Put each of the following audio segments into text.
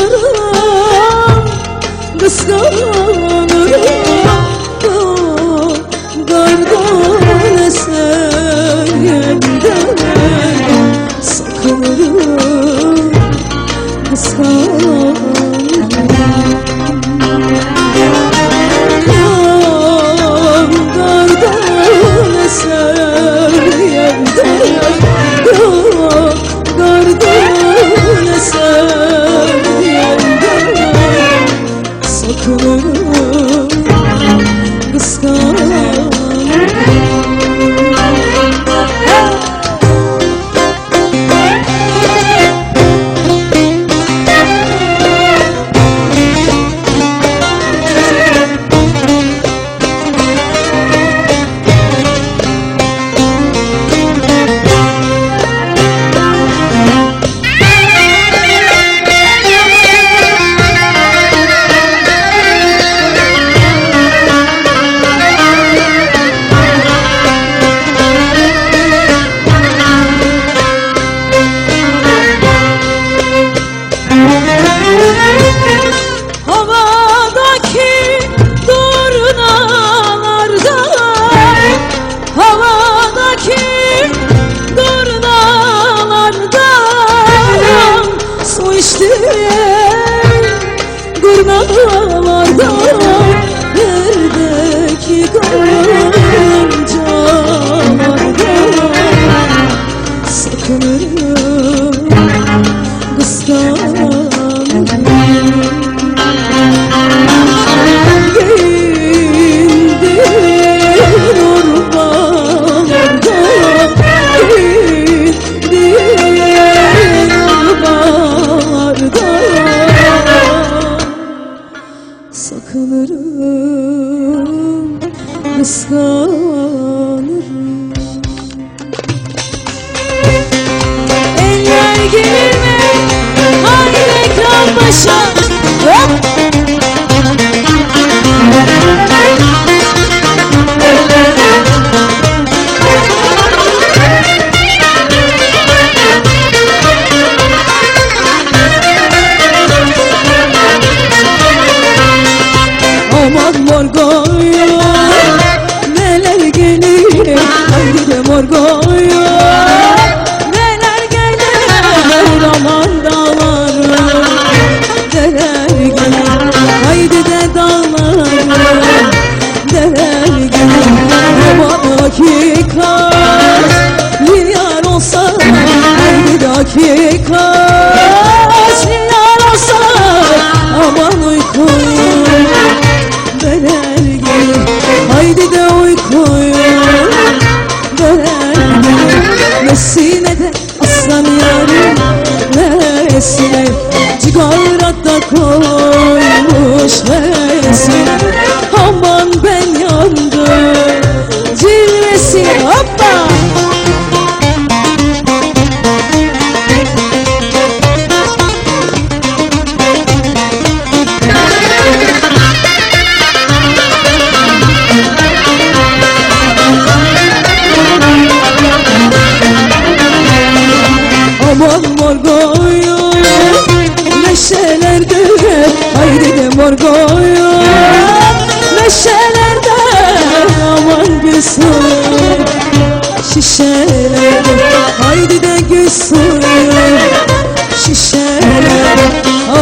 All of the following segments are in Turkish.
kıskanırım Kıskanırım. Gargane sevgimden Sakınırım. you. bakınırım Kıskanırım Değildir orbanda Değildir orbanda Sakınırım Kıskanırım. Nesine de aslan yarim Nesine Cigarat da koymuş ve morgoyu Neşelerde haydi de morgoyu Neşelerde aman gülsün Şişelerde haydi de gülsün Şişelerde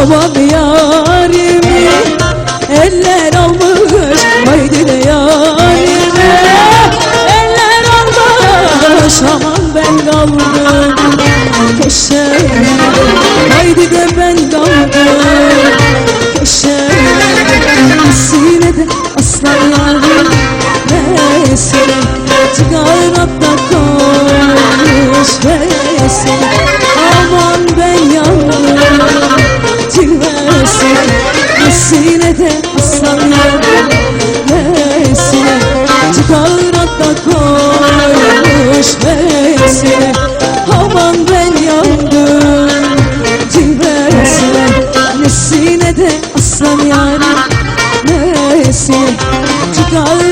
aman ya Köşem Haydi de ben dalga Köşem Sine de aslanlar Ve senin çıkar hatta God.